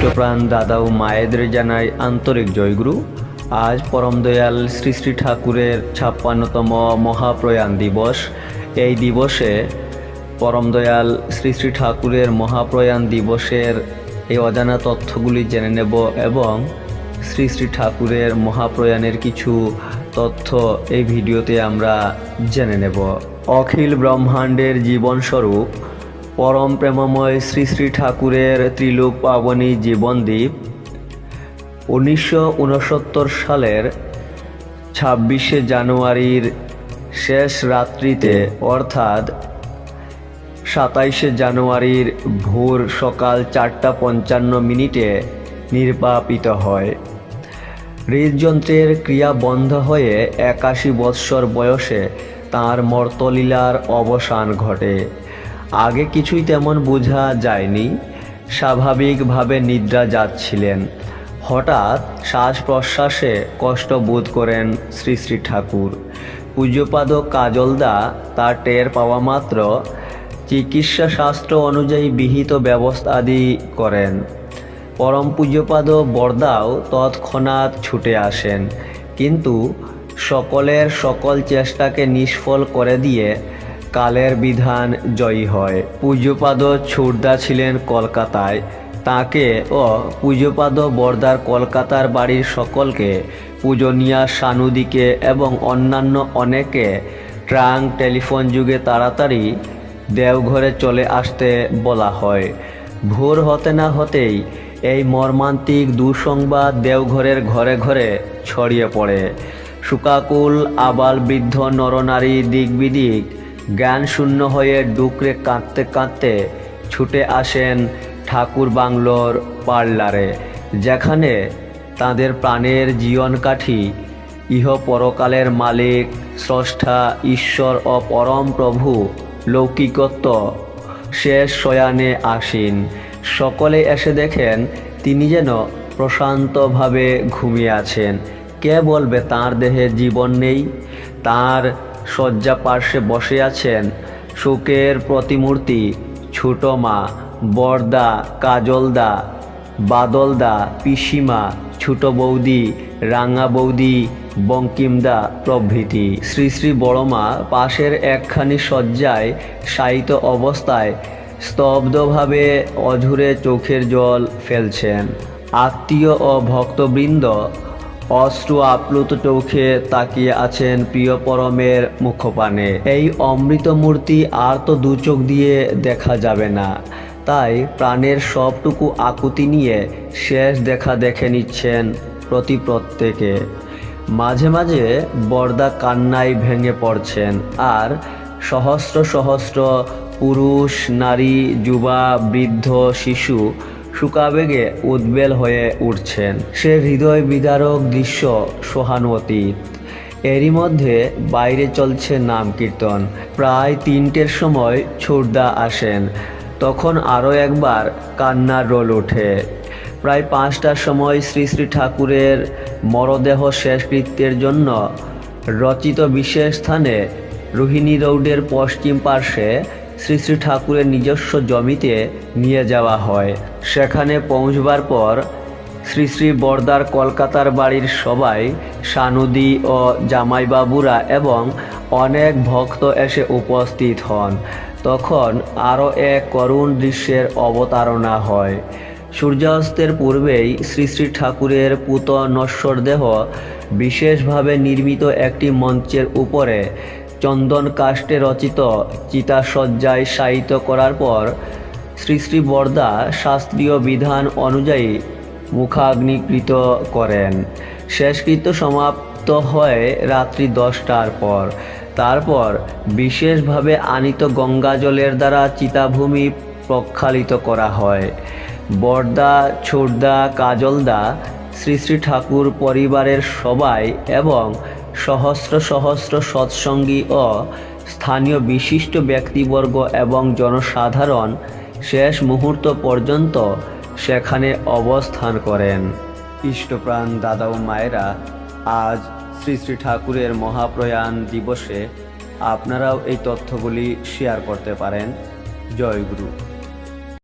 ইষ্টপ্রাণ দাদা ও মায়েদের জানাই আন্তরিক জয়গুরু। আজ পরম দয়াল শ্রী শ্রী ঠাকুরের ছাপ্পান্নতম মহাপ্রয়াণ দিবস। এই দিবসে পরম দয়াল শ্রী শ্রী ঠাকুরের মহাপ্রয়াণ দিবসের এই অজানা তথ্যগুলি জেনে নেব এবং শ্রী শ্রী ঠাকুরের মহাপ্রয়াণের কিছু তথ্য এই ভিডিওতে আমরা জেনে নেব। অখিল ব্রহ্মাণ্ডের জীবনস্বরূপ পরম প্রেমময় শ্রী শ্রী ঠাকুরের ত্রিলোক পাবনী জীবনদ্বীপ উনিশশো উনসত্তর সালের ছাব্বিশে জানুয়ারির শেষ রাত্রিতে, অর্থাৎ সাতাইশে জানুয়ারির ভোর সকাল চারটা পঞ্চান্ন মিনিটে নির্বাপিত হয়। হৃদযন্ত্রের ক্রিয়া বন্ধ হয়ে একাশি বৎসর বয়সে তার মর্তলীলার অবসান ঘটে। আগে কিছুই তেমন বোঝা যায়নি। স্বাভাবিকভাবে নিদ্রা যাচ্ছিলেন। হঠাৎ শ্বাস প্রশ্বাসে কষ্ট বোধ করেন শ্রী শ্রী ঠাকুর। পূজ্যপাদ কাজলদা তার টের পাওয়া মাত্র চিকিৎসা শাস্ত্র অনুযায়ী বিহিত ব্যবস্থাদি করেন। পরম পূজ্যপাদ বরদাও তৎক্ষণাৎ ছুটে আসেন। কিন্তু সকলের সকল চেষ্টাকে নিষ্ফল করে দিয়ে কালের বিধান জয়ী হয়। পূজ্যপাদ ছুটদা ছিলেন কলকাতায়। তাকে ও পূজ্যপাদ বরদার কলকাতার বাড়ির সকলকে, পূজনিয়া সানুদিকে এবং অন্যান্য অনেকে ট্রাঙ্ক টেলিফোন যুগে তাড়াতাড়ি দেওঘরে চলে আসতে বলা হয়। ভোর হতে না হতেই এই মর্মান্তিক দুঃসংবাদ দেওঘরের ঘরে ঘরে ছড়িয়ে পড়ে। সুকাকুল আবাল বৃদ্ধ নরনারী দিক বিদিক জ্ঞান শূন্য হয়ে ডুকরে কাঁদতে কাঁদতে ছুটে আসেন ঠাকুর বাংলোর পার্লারে, যেখানে তাদের প্রাণের জীবন কাঠি ইহ পরকালের মালিক, স্রষ্টা, ঈশ্বর ও পরম প্রভু লৌকিকত্ব। শেষ শয়ানে আসীন। সকলে এসে দেখেন তিনি যেন প্রশান্তভাবে ঘুমিয়ে আছেন। কে বলবে তার দেহে জীবন নেই? তার শয্যা পার্শ্বে বসে আছেন শোকের প্রতিমূর্তি, ছোট মা, বরদা, কাজলদা, বাদলদা, পিসিমা, ছোট বৌদি, রাঙা বৌদি, বঙ্কিমদা প্রভৃতি। শ্রী শ্রী বড়মা পাশের একখানি শয্যায় শায়িত অবস্থায় স্তব্ধভাবে অঝুরে চোখের জল ফেলছেন। আত্মীয় ও ভক্তবৃন্দ অশ্রু আপ্লুত চোখে তাকিয়ে আছেন প্রিয় পরমের মুখপানে। এই অমৃত মূর্তি আর তো দু চোখ দিয়ে দেখা যাবে না। তাই প্রাণের সবটুকু আকুতি নিয়ে শেষ দেখা দেখে নিচ্ছেন প্রতি প্রত্যেকে। মাঝে মাঝে বর্দা কান্নায় ভেঙে পড়ছেন আর সহস্র সহস্র পুরুষ, নারী, যুবা, বৃদ্ধ, শিশু সুকাবেগে উদ্বেল হয়ে উঠছেন। সে হৃদয় বিদারক দৃশ্য সহানুভূতি। এরই মধ্যে বাইরে চলছে নাম কীর্তন। প্রায় তিনটের সময় ছোটদা আসেন। তখন আরও একবার কান্নার রোল ওঠে। প্রায় পাঁচটার সময় শ্রী শ্রী ঠাকুরের মরদেহ শেষকৃত্যের জন্য রচিত বিশেষ স্থানে রোহিণী রোডের পশ্চিম পার্শ্বে শ্রী শ্রী ঠাকুরের নিজস্ব জমিতে নিয়ে যাওয়া হয়। সেখানে পৌঁছবার পর শ্রী শ্রী বর্দার কলকাতার বাড়ির সবাই সানুদি ও জামাইবাবুরা এবং অনেক ভক্ত এসে উপস্থিত হন। তখন আরও এক করুণ দৃশ্যের অবতারণা হয়। সূর্যাস্তের পূর্বেই শ্রী শ্রী ঠাকুরের পুত নশ্বর দেহ বিশেষভাবে নির্মিত একটি মঞ্চের উপরে চন্দন কাষ্টে রচিত চিতাসজ্জায় শায়িত করার পর শ্রী শ্রী বরদা শাস্ত্রীয় বিধান অনুযায়ী মুখাগ্নিকৃত করেন। শেষকৃত্য সমাপ্ত হয় রাত্রি দশটার পর। তারপর বিশেষভাবে আনিত গঙ্গাজলের দ্বারা চিতাভূমি প্রক্ষালিত করা হয়। বরদা, ছোটদা, কাজলদা, শ্রী শ্রী ঠাকুর পরিবারের সবাই এবং সহস্র সহস্র সৎসঙ্গী ও স্থানীয় বিশিষ্ট ব্যক্তিবর্গ এবং জনসাধারণ শেষ মুহূর্ত পর্যন্ত সেখানে অবস্থান করেন। ইষ্টপ্রাণ দাদা ও মায়েরা, আজ শ্রী শ্রী ঠাকুরের মহাপ্রয়াণ দিবসে আপনারাও এই তথ্যগুলি শেয়ার করতে পারেন। জয় গুরু।